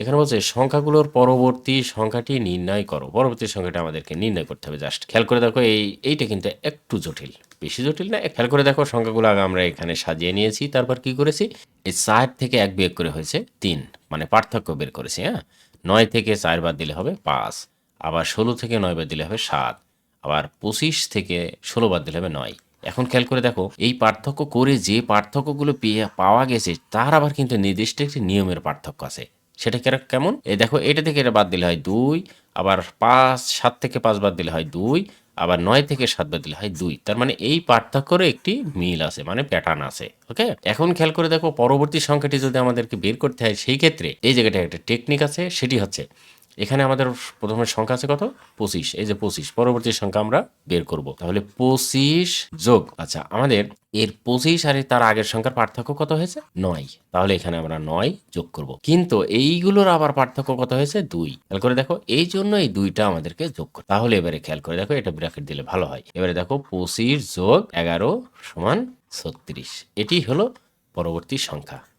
এখানে বলছে, সংখ্যাগুলোর পরবর্তী সংখ্যাটি নির্ণয় করো। পরবর্তী সংখ্যাটা আমাদেরকে নির্ণয় করতে হবে জাস্ট। খেয়াল করে দেখো, এই, এইটা কিন্তু একটু জটিল। বেশি জটিল না। খেয়াল করে দেখো, সংখ্যাগুলো আগে আমরা এখানে সাজিয়ে নিয়েছি। তারপর কি করেছি? এই চার থেকে এক বিয়োগ করে হয়েছে তিন। মানে পার্থক্য বের করেছি হ্যাঁ? নয় থেকে চার বাদ দিলে হবে পাঁচ। আবার ষোলো থেকে নয় বাদ দিলে হবে সাত। আবার পঁচিশ থেকে ষোলো বাদ দিলে হবে নয়। এখন খেয়াল করে দেখো, এই পার্থক্য করে যে পার্থক্যগুলো পেয়ে, পাওয়া গেছে, তার আবার কিন্তু নির্দিষ্ট একটি নিয়মের পার্থক্য আছে। সেটা কেমন? এই দেখো, এটা থেকে এটা বাদ দিলে হয় দুই, আবার পাঁচ, সাত থেকে পাঁচ বাদ দিলে হয় দুই, আবার নয় থেকে সাত বাদ দিলে হয় দুই। তার মানে এই পার্থক্যরও একটি মিল আছে মানে প্যাটার্ন আছে ওকে এখন খেয়াল করে দেখো, পরবর্তী সংখ্যাটি যদি আমাদেরকে বের করতে হয়, সেই ক্ষেত্রে এই জায়গাটায় একটা টেকনিক আছে, সেটি হচ্ছে এখানে আমাদের প্রথমে সংখ্যা আছে কত? পঁচিশ। এই যে পঁচিশ, পরবর্তী সংখ্যা আমরা বের করব। তাহলে পঁচিশ যোগ আচ্ছা আমাদের এর পঁচিশ আর তার আগের সংখ্যার পার্থক্য কত হয়েছে? নয়। তাহলে এখানে আমরা নয় যোগ করব। কিন্তু এইগুলোর আবার পার্থক্য কত হয়েছে? দুই। খেয়াল করে দেখো, এই জন্য এই দুইটা আমাদেরকে যোগ করতে তাহলে এবারে খেয়াল করে দেখো, এটা ব্র্যাকেট দিলে ভালো হয়। এবারে দেখো, পঁচিশ যোগ এগারো সমান ছত্রিশ। এটি হলো পরবর্তী সংখ্যা।